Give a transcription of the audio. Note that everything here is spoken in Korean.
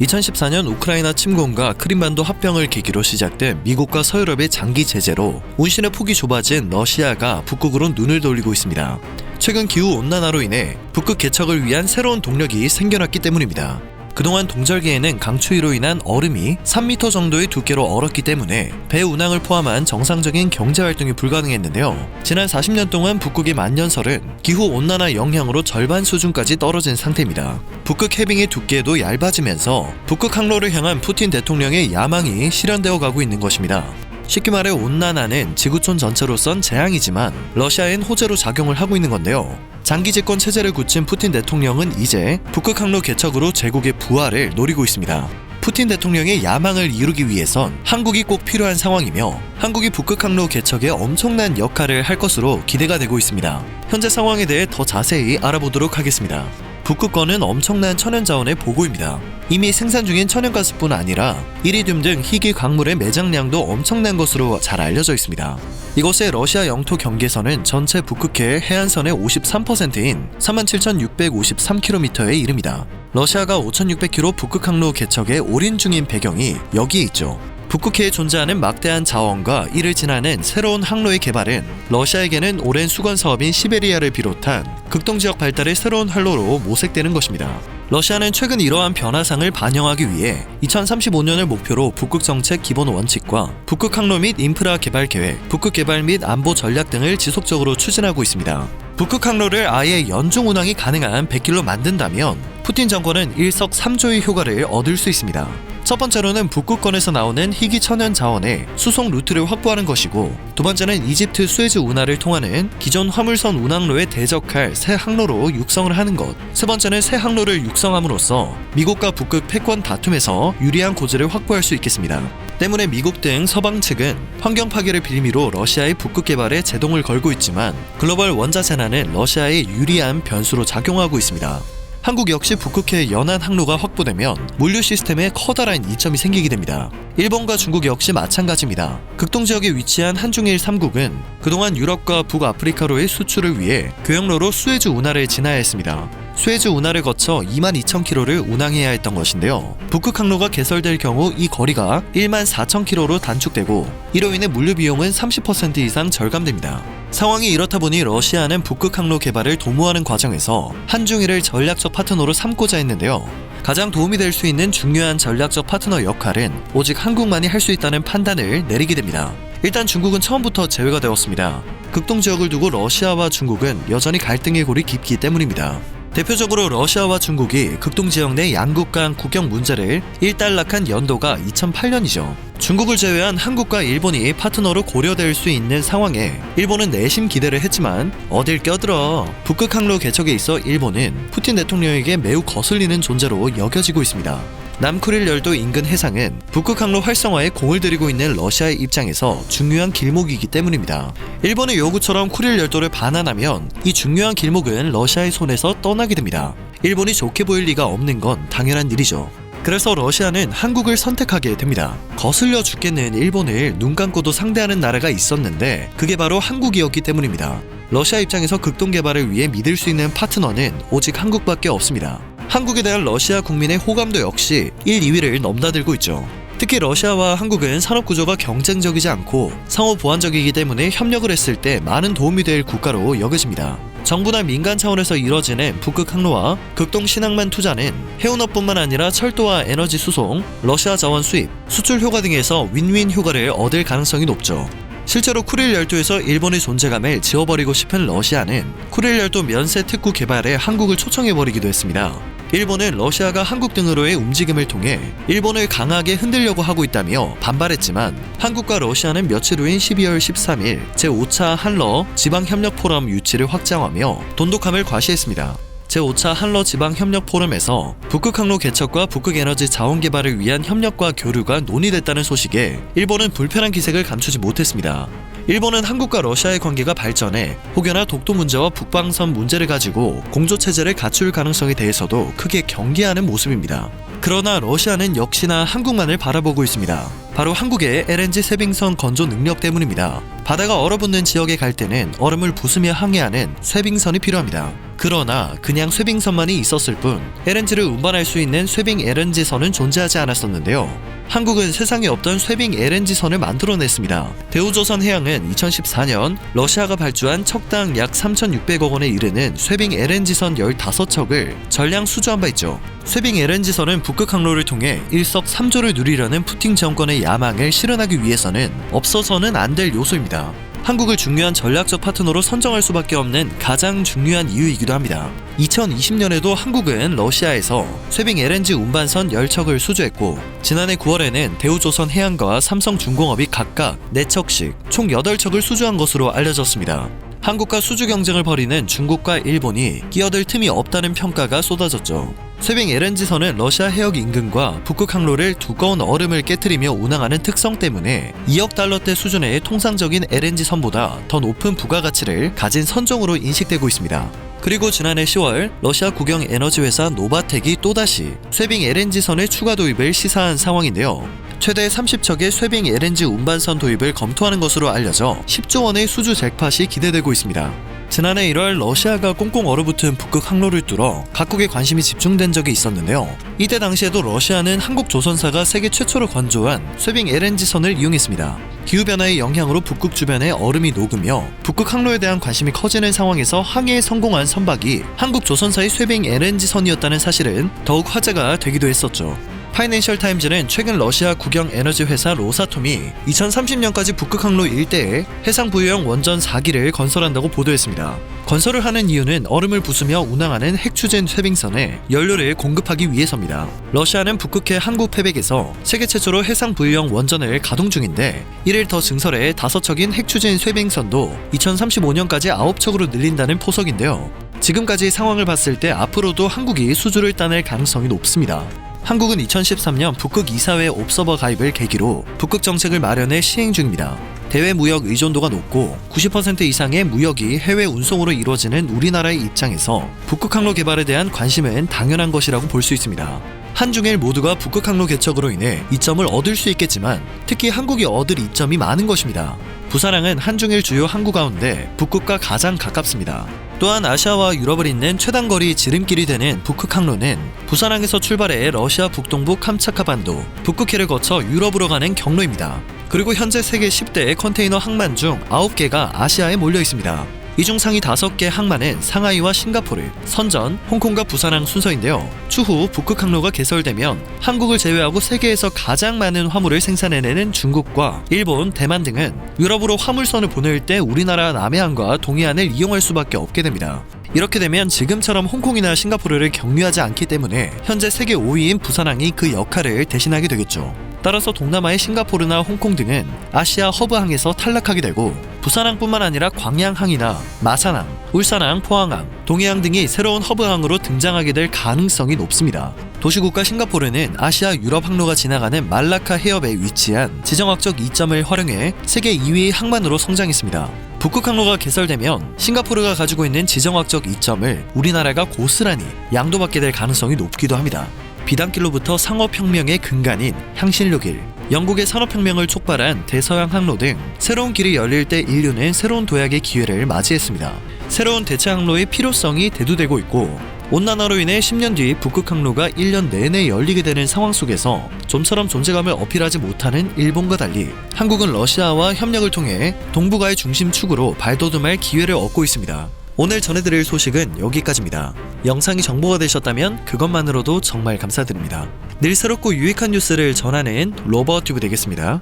2014년 우크라이나 침공과 크림반도 합병을 계기로 시작된 미국과 서유럽의 장기 제재로 운신의 폭이 좁아진 러시아가 북극으로 눈을 돌리고 있습니다. 최근 기후 온난화로 인해 북극 개척을 위한 새로운 동력이 생겨났기 때문입니다. 그동안 동절기에는 강추위로 인한 얼음이 3m 정도의 두께로 얼었기 때문에 배 운항을 포함한 정상적인 경제 활동이 불가능했는데요. 지난 40년 동안 북극의 만년설은 기후 온난화 영향으로 절반 수준까지 떨어진 상태입니다. 북극 해빙의 두께도 얇아지면서 북극 항로를 향한 푸틴 대통령의 야망이 실현되어 가고 있는 것입니다. 쉽게 말해 온난화는 지구촌 전체로선 재앙이지만 러시아엔 호재로 작용을 하고 있는 건데요. 장기 집권 체제를 굳힌 푸틴 대통령은 이제 북극 항로 개척으로 제국의 부활을 노리고 있습니다. 푸틴 대통령의 야망을 이루기 위해선 한국이 꼭 필요한 상황이며 한국이 북극 항로 개척에 엄청난 역할을 할 것으로 기대가 되고 있습니다. 현재 상황에 대해 더 자세히 알아보도록 하겠습니다. 북극권은 엄청난 천연 자원의 보고입니다. 이미 생산 중인 천연가스뿐 아니라 이리듐 등 희귀 광물의 매장량도 엄청난 것으로 잘 알려져 있습니다. 이곳의 러시아 영토 경계선은 전체 북극해 해안선의 53%인 37,653km에 이릅니다. 러시아가 5,600km 북극 항로 개척에 올인 중인 배경이 여기에 있죠. 북극해에 존재하는 막대한 자원과 이를 지나는 새로운 항로의 개발은 러시아에게는 오랜 수건 사업인 시베리아를 비롯한 극동 지역 발달의 새로운 활로로 모색되는 것입니다. 러시아는 최근 이러한 변화상을 반영하기 위해 2035년을 목표로 북극 정책 기본 원칙과 북극 항로 및 인프라 개발 계획, 북극 개발 및 안보 전략 등을 지속적으로 추진하고 있습니다. 북극 항로를 아예 연중 운항이 가능한 100길로 만든다면 푸틴 정권은 일석삼조의 효과를 얻을 수 있습니다. 첫 번째로는 북극권에서 나오는 희귀 천연 자원의 수송 루트를 확보하는 것이고 두 번째는 이집트 수에즈 운하를 통하는 기존 화물선 운항로에 대적할 새 항로로 육성을 하는 것. 세 번째는 새 항로를 육성함으로써 미국과 북극 패권 다툼에서 유리한 고지를 확보할 수 있겠습니다. 때문에 미국 등 서방 측은 환경 파괴를 빌미로 러시아의 북극 개발에 제동을 걸고 있지만 글로벌 원자 재난은 러시아의 유리한 변수로 작용하고 있습니다. 한국 역시 북극해 연안 항로가 확보되면 물류 시스템에 커다란 이점이 생기게 됩니다. 일본과 중국 역시 마찬가지입니다. 극동 지역에 위치한 한중일 3국은 그동안 유럽과 북아프리카로의 수출을 위해 교역로로 수에즈 운하를 지나야 했습니다. 수에즈 운하를 거쳐 22,000km를 운항해야 했던 것인데요. 북극 항로가 개설될 경우 이 거리가 14,000km로 단축되고 이로 인해 물류 비용은 30% 이상 절감됩니다. 상황이 이렇다 보니 러시아는 북극 항로 개발을 도모하는 과정에서 한중일을 전략적 파트너로 삼고자 했는데요. 가장 도움이 될 수 있는 중요한 전략적 파트너 역할은 오직 한국만이 할 수 있다는 판단을 내리게 됩니다. 일단 중국은 처음부터 제외가 되었습니다. 극동 지역을 두고 러시아와 중국은 여전히 갈등의 골이 깊기 때문입니다. 대표적으로 러시아와 중국이 극동 지역 내 양국 간 국경 문제를 일단락한 연도가 2008년이죠. 중국을 제외한 한국과 일본이 파트너로 고려될 수 있는 상황에 일본은 내심 기대를 했지만 어딜 껴들어 북극 항로 개척에 있어 일본은 푸틴 대통령에게 매우 거슬리는 존재로 여겨지고 있습니다. 남쿠릴 열도 인근 해상은 북극 항로 활성화에 공을 들이고 있는 러시아의 입장에서 중요한 길목이기 때문입니다. 일본의 요구처럼 쿠릴 열도를 반환하면 이 중요한 길목은 러시아의 손에서 떠나게 됩니다. 일본이 좋게 보일 리가 없는 건 당연한 일이죠. 그래서 러시아는 한국을 선택하게 됩니다. 거슬려 죽겠는 일본을 눈 감고도 상대하는 나라가 있었는데 그게 바로 한국이었기 때문입니다. 러시아 입장에서 극동 개발을 위해 믿을 수 있는 파트너는 오직 한국밖에 없습니다. 한국에 대한 러시아 국민의 호감도 역시 1, 2위를 넘나들고 있죠. 특히 러시아와 한국은 산업 구조가 경쟁적이지 않고 상호 보완적이기 때문에 협력을 했을 때 많은 도움이 될 국가로 여겨집니다. 정부나 민간 차원에서 이뤄지는 북극 항로와 극동 신항만 투자는 해운업뿐만 아니라 철도와 에너지 수송, 러시아 자원 수입, 수출 효과 등에서 윈윈 효과를 얻을 가능성이 높죠. 실제로 쿠릴 열도에서 일본의 존재감을 지워버리고 싶은 러시아는 쿠릴 열도 면세 특구 개발에 한국을 초청해버리기도 했습니다. 일본은 러시아가 한국 등으로의 움직임을 통해 일본을 강하게 흔들려고 하고 있다며 반발했지만 한국과 러시아는 며칠 후인 12월 13일 제5차 한러 지방협력 포럼 유치를 확장하며 돈독함을 과시했습니다. 제5차 한러 지방 협력 포럼에서 북극 항로 개척과 북극 에너지 자원 개발을 위한 협력과 교류가 논의됐다는 소식에 일본은 불편한 기색을 감추지 못했습니다. 일본은 한국과 러시아의 관계가 발전해 혹여나 독도 문제와 북방선 문제를 가지고 공조 체제를 갖출 가능성에 대해서도 크게 경계하는 모습입니다. 그러나 러시아는 역시나 한국만을 바라보고 있습니다. 바로 한국의 LNG 쇠빙선 건조 능력 때문입니다. 바다가 얼어붙는 지역에 갈 때는 얼음을 부수며 항해하는 쇠빙선이 필요합니다. 그러나 그냥 쇄빙선만이 있었을 뿐 LNG를 운반할 수 있는 쇄빙 LNG선은 존재하지 않았었는데요. 한국은 세상에 없던 쇄빙 LNG선을 만들어냈습니다. 대우조선 해양은 2014년 러시아가 발주한 척당 약 3,600억 원에 이르는 쇄빙 LNG선 15척을 전량 수주한 바 있죠. 쇄빙 LNG선은 북극 항로를 통해 일석삼조를 누리려는 푸틴 정권의 야망을 실현하기 위해서는 없어서는 안 될 요소입니다. 한국을 중요한 전략적 파트너로 선정할 수밖에 없는 가장 중요한 이유이기도 합니다. 2020년에도 한국은 러시아에서 쇄빙 LNG 운반선 10척을 수주했고 지난해 9월에는 대우조선 해양과 삼성중공업이 각각 4척씩 총 8척을 수주한 것으로 알려졌습니다. 한국과 수주 경쟁을 벌이는 중국과 일본이 끼어들 틈이 없다는 평가가 쏟아졌죠. 쇄빙 LNG선은 러시아 해역 인근과 북극 항로를 두꺼운 얼음을 깨뜨리며 운항하는 특성 때문에 2억 달러대 수준의 통상적인 LNG선보다 더 높은 부가가치를 가진 선종으로 인식되고 있습니다. 그리고 지난해 10월 러시아 국영 에너지 회사 노바텍이 또다시 쇄빙 LNG선의 추가 도입을 시사한 상황인데요. 최대 30척의 쇄빙 LNG 운반선 도입을 검토하는 것으로 알려져 10조 원의 수주 잭팟이 기대되고 있습니다. 지난해 1월 러시아가 꽁꽁 얼어붙은 북극 항로를 뚫어 각국의 관심이 집중된 적이 있었는데요. 이때 당시에도 러시아는 한국 조선사가 세계 최초로 건조한 쇄빙 LNG선을 이용했습니다. 기후변화의 영향으로 북극 주변에 얼음이 녹으며 북극 항로에 대한 관심이 커지는 상황에서 항해에 성공한 선박이 한국 조선사의 쇄빙 LNG선이었다는 사실은 더욱 화제가 되기도 했었죠. 파이낸셜 타임즈는 최근 러시아 국영 에너지 회사 로사톰이 2030년까지 북극 항로 일대에 해상 부유형 원전 4기를 건설한다고 보도했습니다. 건설을 하는 이유는 얼음을 부수며 운항하는 핵추진 쇄빙선에 연료를 공급하기 위해서입니다. 러시아는 북극해 한국 패백에서 세계 최초로 해상 부유형 원전을 가동 중인데 이를 더 증설해 5척인 핵추진 쇄빙선도 2035년까지 9척으로 늘린다는 포석인데요. 지금까지 상황을 봤을 때 앞으로도 한국이 수주를 따낼 가능성이 높습니다. 한국은 2013년 북극 이사회 옵서버 가입을 계기로 북극 정책을 마련해 시행 중입니다. 대외 무역 의존도가 높고 90% 이상의 무역이 해외 운송으로 이루어지는 우리나라의 입장에서 북극 항로 개발에 대한 관심은 당연한 것이라고 볼 수 있습니다. 한중일 모두가 북극 항로 개척으로 인해 이점을 얻을 수 있겠지만 특히 한국이 얻을 이점이 많은 것입니다. 부산항은 한중일 주요 항구 가운데 북극과 가장 가깝습니다. 또한 아시아와 유럽을 잇는 최단거리 지름길이 되는 북극 항로는 부산항에서 출발해 러시아 북동부 캄차카 반도, 북극해를 거쳐 유럽으로 가는 경로입니다. 그리고 현재 세계 10대 컨테이너 항만 중 9개가 아시아에 몰려 있습니다. 이중 상위 5개 항만은 상하이와 싱가포르, 선전, 홍콩과 부산항 순서인데요. 추후 북극 항로가 개설되면 한국을 제외하고 세계에서 가장 많은 화물을 생산해내는 중국과 일본, 대만 등은 유럽으로 화물선을 보낼 때 우리나라 남해안과 동해안을 이용할 수밖에 없게 됩니다. 이렇게 되면 지금처럼 홍콩이나 싱가포르를 경유하지 않기 때문에 현재 세계 5위인 부산항이 그 역할을 대신하게 되겠죠. 따라서 동남아의 싱가포르나 홍콩 등은 아시아 허브항에서 탈락하게 되고 부산항뿐만 아니라 광양항이나 마산항, 울산항, 포항항, 동해항 등이 새로운 허브항으로 등장하게 될 가능성이 높습니다. 도시국가 싱가포르는 아시아 유럽 항로가 지나가는 말라카 해협에 위치한 지정학적 이점을 활용해 세계 2위 항만으로 성장했습니다. 북극 항로가 개설되면 싱가포르가 가지고 있는 지정학적 이점을 우리나라가 고스란히 양도받게 될 가능성이 높기도 합니다. 비단길로부터 상업혁명의 근간인 향신료길, 영국의 산업혁명을 촉발한 대서양 항로 등 새로운 길이 열릴 때 인류는 새로운 도약의 기회를 맞이했습니다. 새로운 대체 항로의 필요성이 대두되고 있고 온난화로 인해 10년 뒤 북극 항로가 1년 내내 열리게 되는 상황 속에서 좀처럼 존재감을 어필하지 못하는 일본과 달리 한국은 러시아와 협력을 통해 동북아의 중심축으로 발돋움할 기회를 얻고 있습니다. 오늘 전해드릴 소식은 여기까지입니다. 영상이 정보가 되셨다면 그것만으로도 정말 감사드립니다. 늘 새롭고 유익한 뉴스를 전하는 로버튜브 되겠습니다.